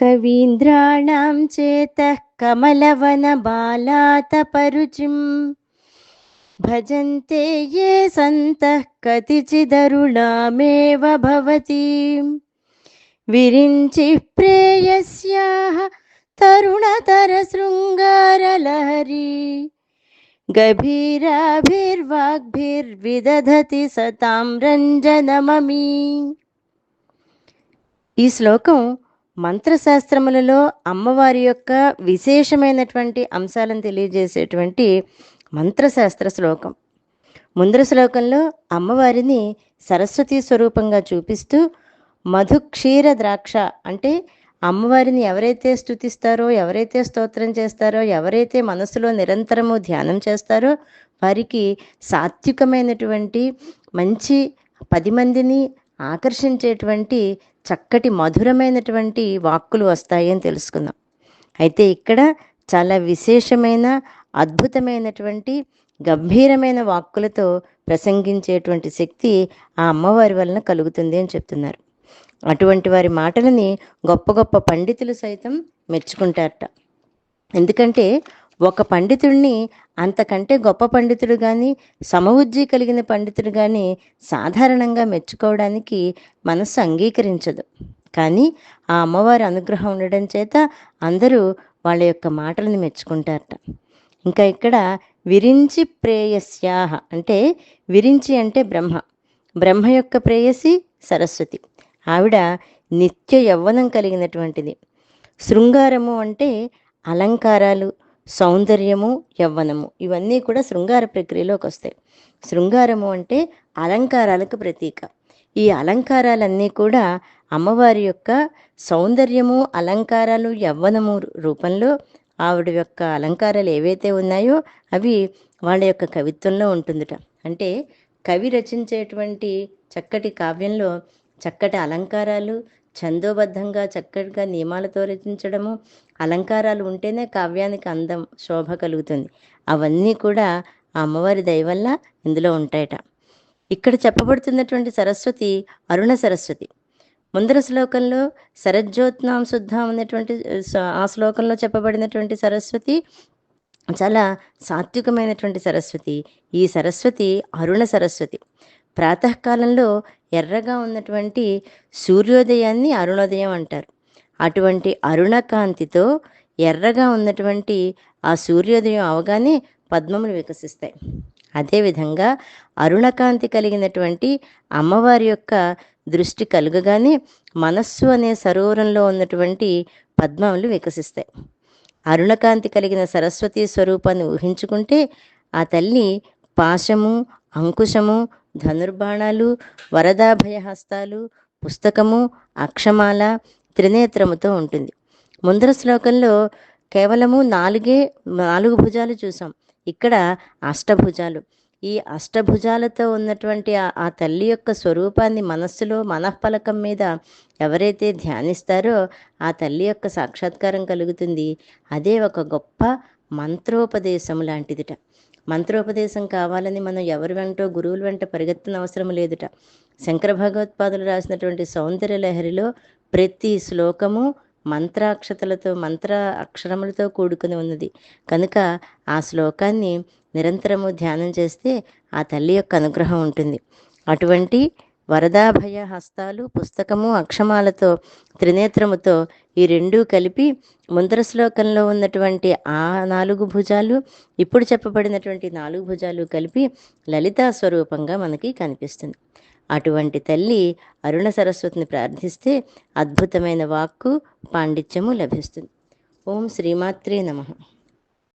कवीन्द्राणां चेतः कमलवनबालातपरुचिम् भजन्ते ये सन्तः कतिचिदरुणामेव भवति विरिञ्चिः प्रेयस्याः तरुणतरशृङ्गारलहरी గభీరాభిర్వాగ్భిర్విదధతి సతాం రంజనమమి ఈ శ్లోకం మంత్రశాస్త్రములలో అమ్మవారి యొక్క విశేషమైనటువంటి అంశాలను తెలియజేసేటువంటి మంత్రశాస్త్ర శ్లోకం. ముందర శ్లోకంలో అమ్మవారిని సరస్వతి స్వరూపంగా చూపిస్తూ మధుక్షీర ద్రాక్ష అంటే అమ్మవారిని ఎవరైతే స్థుతిస్తారో ఎవరైతే స్తోత్రం చేస్తారో ఎవరైతే మనసులో నిరంతరము ధ్యానం చేస్తారో వారికి సాత్వికమైనటువంటి మంచి పది మందిని ఆకర్షించేటువంటి చక్కటి మధురమైనటువంటి వాక్కులు వస్తాయి అని తెలుసుకుందాం. అయితే ఇక్కడ చాలా విశేషమైన అద్భుతమైనటువంటి గంభీరమైన వాక్కులతో ప్రసంగించేటువంటి శక్తి ఆ అమ్మవారి వలన కలుగుతుంది అని చెప్తున్నారు. అటువంటి వారి మాటలని గొప్ప గొప్ప పండితులు సైతం మెచ్చుకుంటారట. ఎందుకంటే ఒక పండితుడిని అంతకంటే గొప్ప పండితుడు కానీ సమవుజ్జి కలిగిన పండితుడు కానీ సాధారణంగా మెచ్చుకోవడానికి మనస్సు అంగీకరించదు. కానీ ఆ అమ్మవారి అనుగ్రహం ఉండడం చేత అందరూ వాళ్ళ యొక్క మాటలను మెచ్చుకుంటారట. ఇంకా ఇక్కడ విరించి ప్రేయస్యాహ అంటే విరించి అంటే బ్రహ్మ. బ్రహ్మ యొక్క ప్రేయసి సరస్వతి. ఆవిడ నిత్య యవ్వనం కలిగినటువంటిది. శృంగారము అంటే అలంకారాలు సౌందర్యము యవ్వనము. ఇవన్నీ కూడా శృంగార ప్రక్రియలోకి వస్తాయి. శృంగారము అంటే అలంకారాలకు ప్రతీక. ఈ అలంకారాలన్నీ కూడా అమ్మవారి యొక్క సౌందర్యము అలంకారాలు యవ్వనము రూపంలో ఆవిడ యొక్క అలంకారాలు ఏవైతే ఉన్నాయో అవి వాళ్ళ యొక్క కవిత్వంలో ఉంటుందిట. అంటే కవి రచించేటువంటి చక్కటి కావ్యంలో చక్కటి అలంకారాలు ఛందోబద్ధంగా చక్కగా నియమాలతో రచించడము అలంకారాలు ఉంటేనే కావ్యానికి అందం శోభ కలుగుతుంది. అవన్నీ కూడా ఆ అమ్మవారి దయ వల్ల ఇందులో ఉంటాయట. ఇక్కడ చెప్పబడుతున్నటువంటి సరస్వతి అరుణ సరస్వతి. ముందర శ్లోకంలో శరజ్యోత్నాం శుద్ధం అనేటువంటి ఆ శ్లోకంలో చెప్పబడినటువంటి సరస్వతి చాలా సాత్వికమైనటువంటి సరస్వతి. ఈ సరస్వతి అరుణ సరస్వతి. ప్రాతకాలంలో ఎర్రగా ఉన్నటువంటి సూర్యోదయాన్ని అరుణోదయం అంటారు. అటువంటి అరుణకాంతితో ఎర్రగా ఉన్నటువంటి ఆ సూర్యోదయం అవగానే పద్మములు వికసిస్తాయి. అదేవిధంగా అరుణకాంతి కలిగినటువంటి అమ్మవారి యొక్క దృష్టి కలుగగానే మనస్సు అనే సరోవరంలో ఉన్నటువంటి పద్మములు వికసిస్తాయి. అరుణకాంతి కలిగిన సరస్వతి స్వరూపాన్ని ఊహించుకుంటే ఆ తల్లి పాశము అంకుశము ధనుర్బాణాలు వరదాభయహస్తాలు పుస్తకము అక్షమాల త్రినేత్రముతో ఉంటుంది. ముందర శ్లోకంలో కేవలము నాలుగే నాలుగు భుజాలు చూసాం ఇక్కడ అష్టభుజాలు. ఈ అష్టభుజాలతో ఉన్నటువంటి ఆ తల్లి యొక్క స్వరూపాన్ని మనస్సులో మనఃఫలకం మీద ఎవరైతే ధ్యానిస్తారో ఆ తల్లి యొక్క సాక్షాత్కారం కలుగుతుంది. అదే ఒక గొప్ప మంత్రోపదేశం లాంటిదిట. మంత్రోపదేశం కావాలని మనం ఎవరి వెంటో గురువుల వెంట పరిగెత్తన అవసరం లేదుట. శంకర భగవత్పాదులు రాసినటువంటి సౌందర్య లహరిలో ప్రతి శ్లోకము మంత్రాక్షతలతో మంత్ర అక్షరములతో కూడుకుని ఉన్నది. కనుక ఆ శ్లోకాన్ని నిరంతరము ధ్యానం చేస్తే ఆ తల్లి యొక్క అనుగ్రహం ఉంటుంది. అటువంటి వరదాభయ హస్తాలు పుస్తకము అక్షమాలతో త్రినేత్రముతో ఈ రెండూ కలిపి ముందర శ్లోకంలో ఉన్నటువంటి ఆ నాలుగు భుజాలు ఇప్పుడు చెప్పబడినటువంటి నాలుగు భుజాలు కలిపి లలితా స్వరూపంగా మనకి కనిపిస్తుంది. అటువంటి తల్లి అరుణ సరస్వతిని ప్రార్థిస్తే అద్భుతమైన వాక్కు పాండిత్యము లభిస్తుంది. ఓం శ్రీమాత్రే నమః.